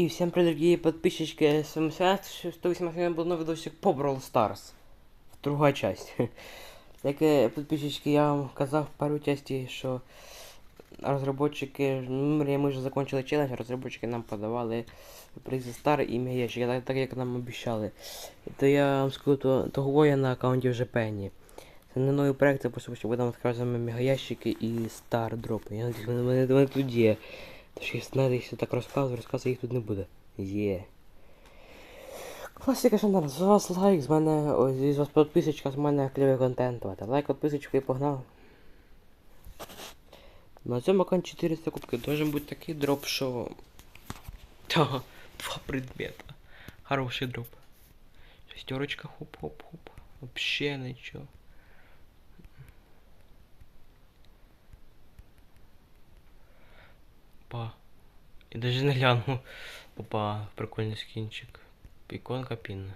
И всем привет, дорогие подписчики СМС, 181 был новый видосик по Brawl Stars. Друга часть. Як е, підписчики, я вам казав в першій часті, що розробники, ну, ми вже закончили челендж, розробники нам подавали призи Star і Меєчки, так, так як нам обіцяли. То я вам скажу, то, того я на аккаунті вже Пенні. Це не новий проект, це просто будемо відкривати мегаящики і Star дропи. Я надіюсь, вони, вони тут є. Якщо так розказую, розказу їх тут не буде. Є. Класика шандар, з вас лайк, з мене, з вас підписочка, з мене кльовий контент. Лайк, підписочку і погнали. На цьому аккаунті 400 кубки. Должен бути такий дроп, що... Та, два предмета. Хороший дроп. Шестерочка, хоп-хоп-хоп. Вообще нічого. Па. І даже не гляну. Опа, прикольний скінчик. Іконка пінна.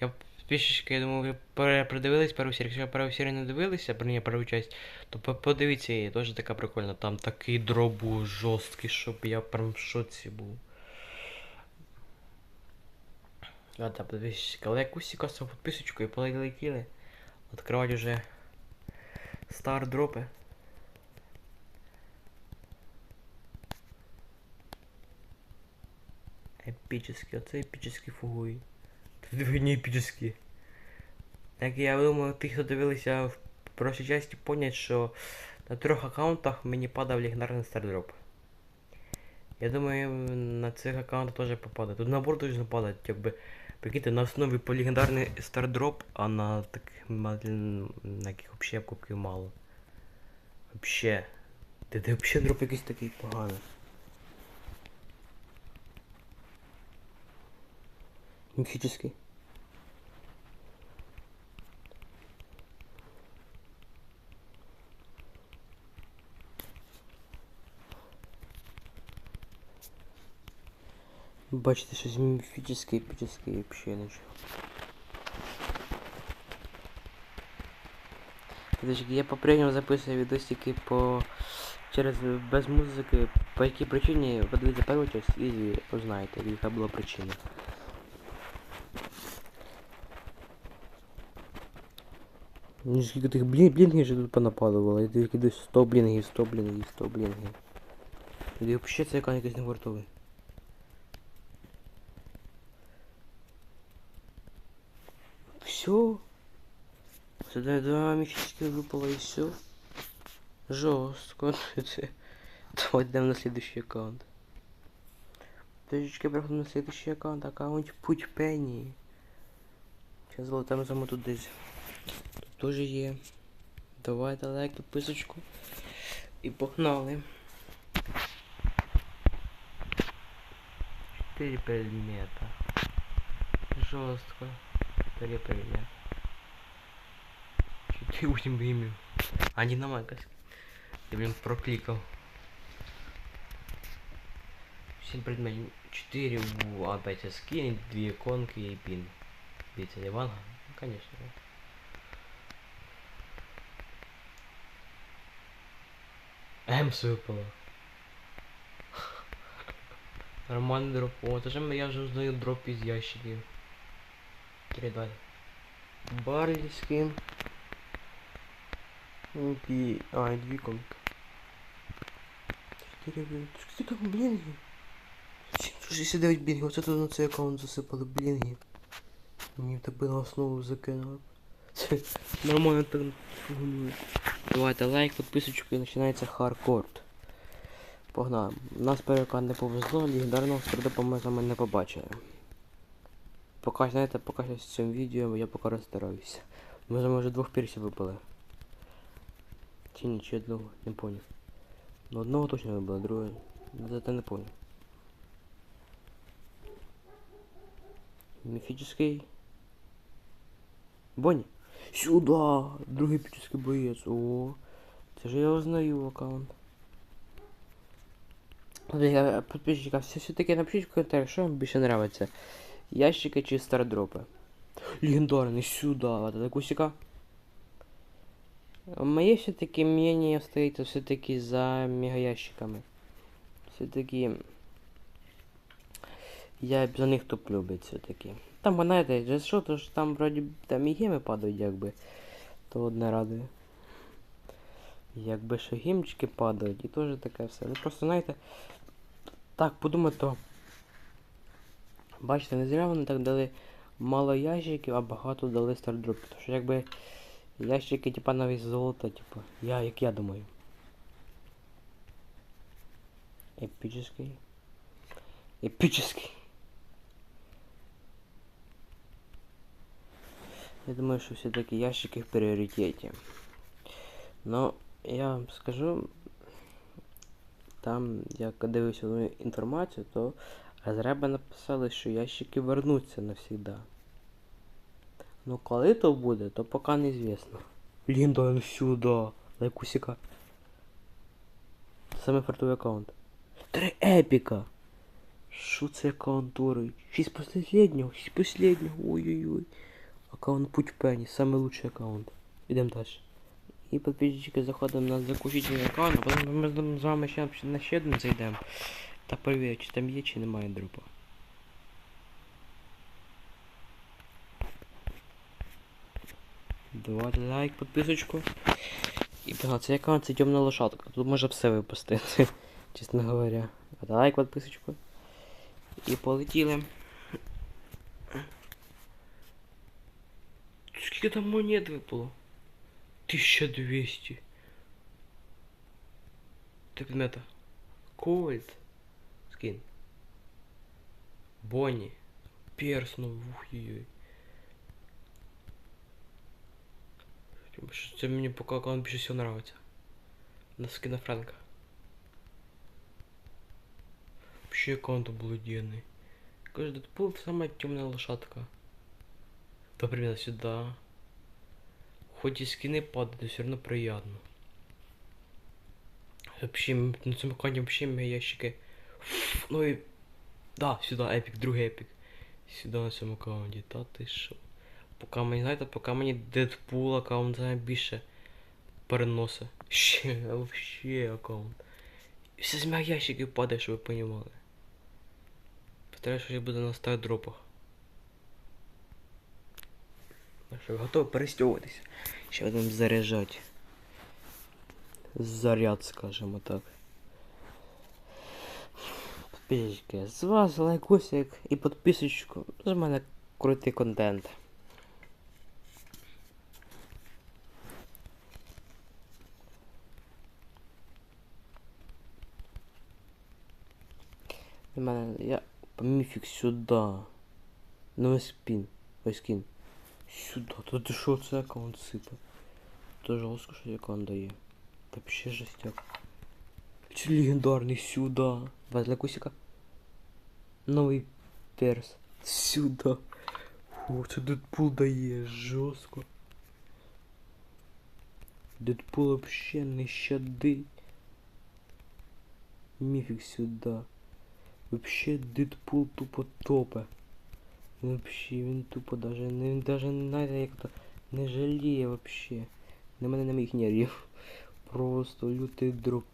Я підписчики, я думаю, ви придивились першу серію. Якщо першу серію не дивилися, про неї першу часть, то подивіться її, теж така прикольна. Там такий дроп був жорсткий, щоб я прям в шоці був. А, так, підписчики, але якусь косу підписочку і полетіли. Відкривати вже стар дропи. Епічний, оце епічний фугуй. Не епічний. Так я думаю, ті, хто дивилися в прошлій часті, понять, що на трьох аккаунтах мені падав легендарний стардроп. Я думаю, на цих аккаунтах теж попаде. Тут набор точно падає, якби. Прикиньте, на основі по легендарний стардроп, а на таких на яких взагалі кубків мало. Вообще. Де де взагалі дроп якийсь такий поганий. Мифический. Бачите, щось міфічне, епічне взагалі нічого. Подожди, я по-прежнему записываю видосики по через без музики. По якій причині подивіться першу часть і узнаєте, яка була причина. Ну скільки тих блін, блінгів же тут понападувало. Я тільки десь 100 блінгів, 100 блінгів, 100 блінгів. І взагалі це яка якийсь не вартовий. Все. Сюда два мифических выпало и все. Жестко. Давайте идем на следующий аккаунт. Подождите, переходим на следующий аккаунт. Аккаунт Путь Пенни. Сейчас золотим заму тут десь. Тут тоже є. Давайте лайк, підписочку. І погнали. Четыре предмета. Жестко. Четыре предмета. Четыре восемь имя. А не на майкос. Я, блин, прокликал. Семь предметов. Четыре у опять скин, две иконки и пин. Бейте Ивана? Ну, конечно. да. Эмс выпало. Нормальный дроп. О, это же я же узнаю дроп из ящиков. Передай. Барли скин. И... А, и две комки. Чотири блін. Скільки там блінгів? 69 блінгів. Оце тут на цей аккаунт засипали блінгів. Мені в тебе на основу закинули. Це нормально так фігнує. Давайте лайк, підписочку і починається хардкорт. Погнали. Нас перека не повезло, легендарного страдопа ми з вами не побачили. Поки, знаєте, поки в цьому відео я поки розстараюся. Ми з вами вже двох пірсів випали. Чи ні, чи одного, не понял. Ну одного точно вибило, другого. Зато не понял. Міфічний. Бонні. Сюда! Другий епічний боєць. О, це ж я узнаю аккаунт. Подожди, Подписчикам, все, все-таки напишіть в комментариях, що вам більше нравится. Ящики чи стардропи. Легендарный сюда, вот это кусика. Моє все-таки мнение стоит все-таки за мегаящиками. Все-таки Я за них топлю все-таки. Там, знаєте, же що, то ж там вроді там і геми падають, якби. То одне радує. Якби ще гімчики падають, і теж таке все. Ну просто знаєте. Так, подумай, то. Бачите, не зря вони так дали мало ящиків, а багато дали стардропів. Тому що якби ящики, типа навіть золото, типа. Я, як я думаю. Епічний. Епічний. Я думаю, що все-таки ящики в пріоритеті. Но я вам скажу, там, як дивився одну інформацію, то розраби написали, що ящики вернуться навсегда. Ну коли то буде, то поки неізвісно. Блін, да сюди. Лайкусіка. Саме фартовий аккаунт. Три епіка! Що це аккаунтури? Шість последнього, шість последнього. Ой-ой-ой. Аккаунт Путь Пенні, самый лучший аккаунт. Идем дальше. І підписчики заходимо на закупительний аккаунт, а потім ми з вами ще на ще один зайдемо. Та перевірю, чи там є, чи немає дропа. Давайте лайк, підписочку. І погнали, цей аккаунт це темна лошадка. Тут може все випустити, чесно говоря. Лайк, підписочку. І полетіли. Скільки там монет випало? 1200. Ти предмета. Кольт. Скин. Бонні. Перс, ну ух ой Це мені поки аккаунт більше всього нравиться. На скина Франка. Вообще аккаунт обалденный. Кажется, Дэдпул самая темная лошадка. То примерно сюда. Хоть и скины падают, но все равно приятно. Вообще, на цьому аккаунті вообще мої ящики. Фу, Ну и... Да, сюда епік, другий епік. Сюди на цьому аккаунті, та ти що. Поки мені, знаєте, поки мені Дедпул аккаунт більше переносить. Ще, вообще аккаунт. І все з моїх ящиків падає, щоб ви понімали. Повторяю, що я буду на старих дропах. Ну що, готові перестьовуватися. Ще будемо заряджати. Заряд, скажімо так. Підписчики, з вас лайкосик і підписочку. З мене крутий контент. Для мене, я міфік сюди. Ну спін. Ой, скін. Сюда. Та ти що це аккаунт сипе? То жорстко, що аккаунт дає. Та вообще жестяк. Чи легендарний сюда. Возле кусика. Новий перс. Сюда. О, це Дедпул дає жорстко. Дедпул вообще не щадить. Міфік сюда. Вообще Дедпул тупо топе. Вообще він тупо даже не даже знає, як то не жаліє вообще. На мене не моїх нервів. Просто лютий дроп.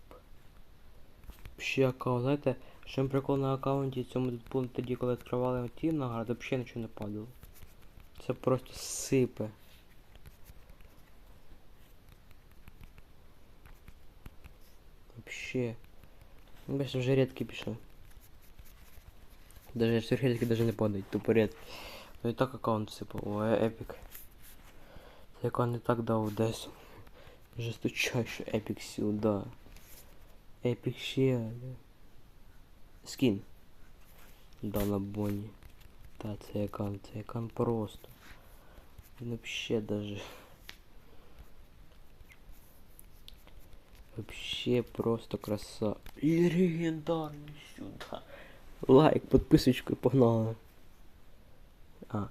Вообще аккаунт, знаєте, що прикол на аккаунті цьому Дедпулу тоді, коли відкривали ті награди, вообще нічого не падало. Це просто сипе. Вообще. Бачите, вже рідкі пішли. Даже сверхредки даже не падають, тупо ред. Ну і так аккаунт сипав. О, е- епік. Це аккаунт не так дав десь. Жесточайше епік сюди. Епік ще. да. Скін. Да на Бонні. Та це аккаунт, це аккаунт просто. Він вообще даже. Вообще просто краса. І легендарний сюда. Лайк, підписочку погнали. А,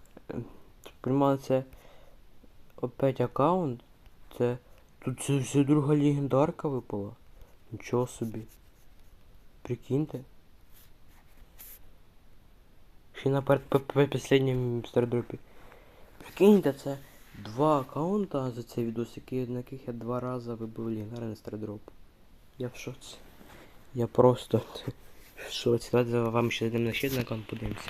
приймали це опять аккаунт. Це. Тут це все друга легендарка випала. Нічого собі. Прикиньте. Ще на перед последнім стардропі. Прикиньте, це два аккаунта за цей відос, які, на яких я два рази вибив легендарний стардроп. Я в шоці. Я просто Що, давайте вам ще йдемо на ще один аккаунт подивимося.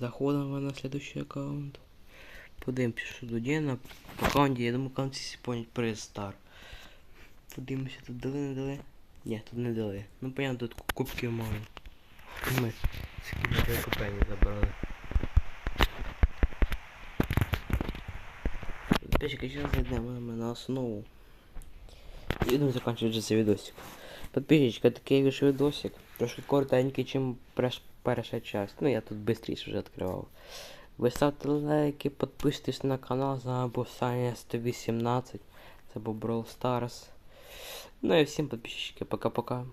Заходимо на следующий аккаунт. Подивимося, що тут є на аккаунті. Я думаю, аккаунт всі понять приз стар. Подивимося, тут дали, не дали. Ні, тут не дали. Ну понятно, тут кубків мало. Ми скільки купені забрали. Підписчики, зараз зайдемо на основу. І заканчивать цей відосик. Підписчики, такий виш видосик. Трошки коротенький, чим перша часть. Ну я тут швидше вже відкривав. Ви ставте лайки, підписуйтесь на канал, з вами Саня 118. Це був Brawl Stars. Ну і всім подписчики, пока-пока.